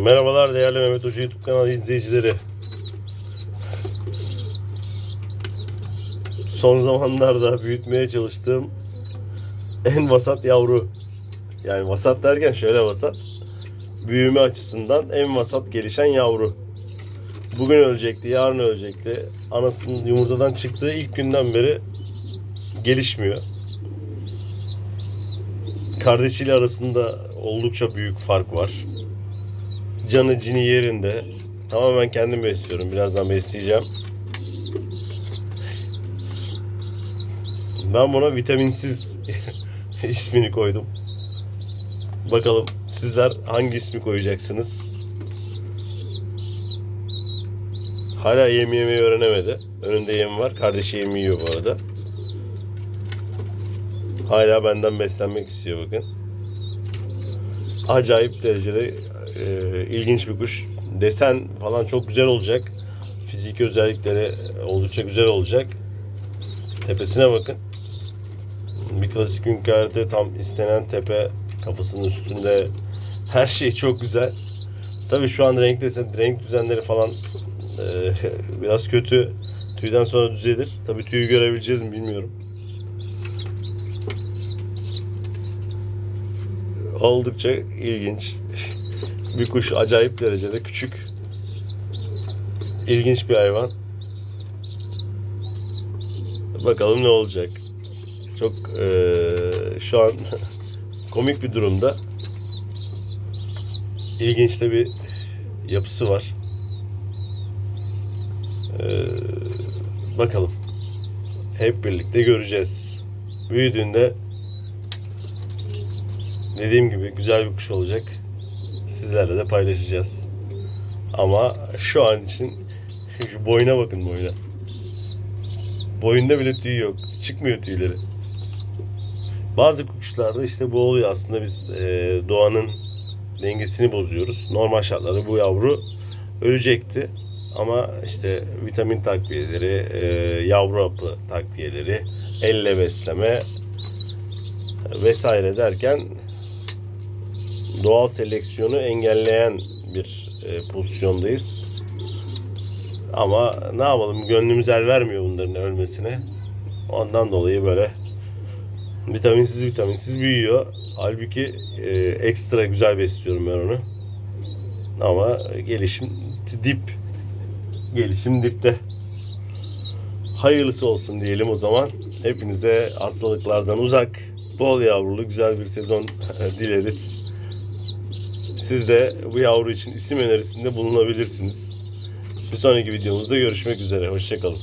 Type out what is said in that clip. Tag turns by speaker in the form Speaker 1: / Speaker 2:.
Speaker 1: Merhabalar değerli Mehmet Hoca YouTube kanalı izleyicileri. Son zamanlarda büyütmeye çalıştığım en vasat yavru. Yani vasat derken şöyle vasat. Büyüme açısından en vasat gelişen yavru. Bugün ölecekti, yarın ölecekti. Anasının yumurtadan çıktığı ilk günden beri gelişmiyor. Kardeşiyle arasında oldukça büyük fark var canı cini yerinde. Tamamen kendim besliyorum. Birazdan besleyeceğim. Ben buna vitaminsiz ismini koydum. Bakalım sizler hangi ismi koyacaksınız? Hala yem yemeyi öğrenemedi. Önünde yem var. Kardeşi yem yiyor bu arada. Hala benden beslenmek istiyor bakın acayip derecede e, ilginç bir kuş. Desen falan çok güzel olacak. Fiziki özellikleri oldukça güzel olacak. Tepesine bakın. Bir klasik hünkârda tam istenen tepe kafasının üstünde her şey çok güzel. Tabii şu an renk desen, renk düzenleri falan e, biraz kötü. Tüyden sonra düzelir. Tabii tüyü görebileceğiz mi bilmiyorum. oldukça ilginç. Bir kuş acayip derecede küçük. İlginç bir hayvan. Bakalım ne olacak. Çok eee, şu an komik bir durumda. İlginç de bir yapısı var. Eee, bakalım. Hep birlikte göreceğiz. Büyüdüğünde dediğim gibi güzel bir kuş olacak. Sizlerle de paylaşacağız. Ama şu an için şu boyuna bakın boyuna. Boyunda bile tüy yok. Çıkmıyor tüyleri. Bazı kuşlarda işte bu oluyor aslında biz e, doğanın dengesini bozuyoruz. Normal şartlarda bu yavru ölecekti. Ama işte vitamin takviyeleri, e, yavru hapı takviyeleri, elle besleme vesaire derken doğal seleksiyonu engelleyen bir e, pozisyondayız. Ama ne yapalım gönlümüz el vermiyor bunların ölmesine. Ondan dolayı böyle vitaminsiz vitaminsiz büyüyor. Halbuki e, ekstra güzel besliyorum ben onu. Ama gelişim dip. Gelişim dipte. Hayırlısı olsun diyelim o zaman. Hepinize hastalıklardan uzak, bol yavrulu güzel bir sezon dileriz. Siz de bu yavru için isim önerisinde bulunabilirsiniz. Bir sonraki videomuzda görüşmek üzere. Hoşçakalın.